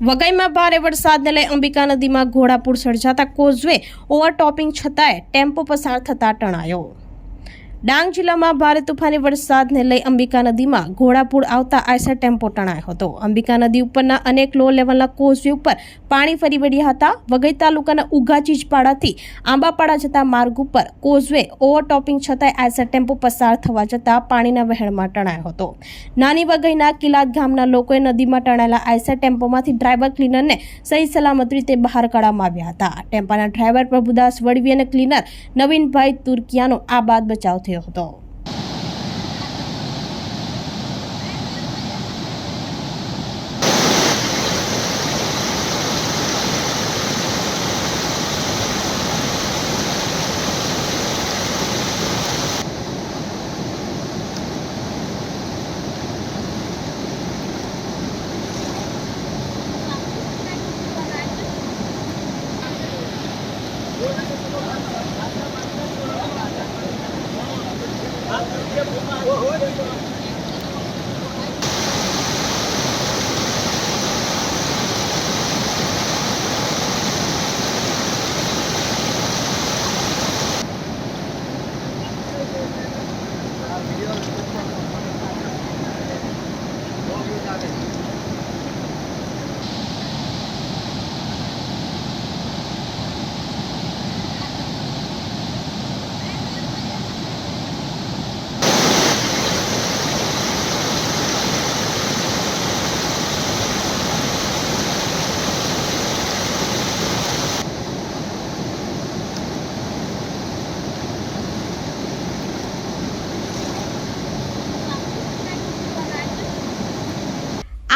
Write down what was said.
વઘઈમાં ભારે વરસાદને લઈ અંબિકા નદીમાં ઘોડાપુર સર્જાતા કોઝવે ઓવરટોપિંગ છતાંય ટેમ્પો પસાર થતા ટણાયો. ડાંગ જિલ્લામાં ભારે તોફાની વરસાદને લઈ અંબિકા નદીમાં ઘોડાપુર આવતા આયસર ટેમ્પો ટણાયો હતો. અંબિકા નદી ઉપરના અનેક લો લેવલના કોઝવે ઉપર પાણી ફરી વળ્યા હતા. વઘઈ તાલુકાના ઉઘા ચીજપાડાથી આંબાપાડા જતા માર્ગ ઉપર કોઝવે ઓવરટોપિંગ છતાંય આયસર ટેમ્પો પસાર થવા જતાં પાણીના વહેણમાં ટણાયો હતો. નાની વઘઈના કિલાદ ગામના લોકોએ નદીમાં ટણાયેલા આયસર ટેમ્પોમાંથી ડ્રાઈવર ક્લીનરને સહી સલામત રીતે બહાર કાઢવામાં આવ્યા હતા. ટેમ્પાના ડ્રાઈવર પ્રભુદાસ વડવી અને ક્લીનર નવીનભાઈ તુર્કિયાનો આ બાદ બચાવ 铁道。我那个时候，俺俺他。થયો હતો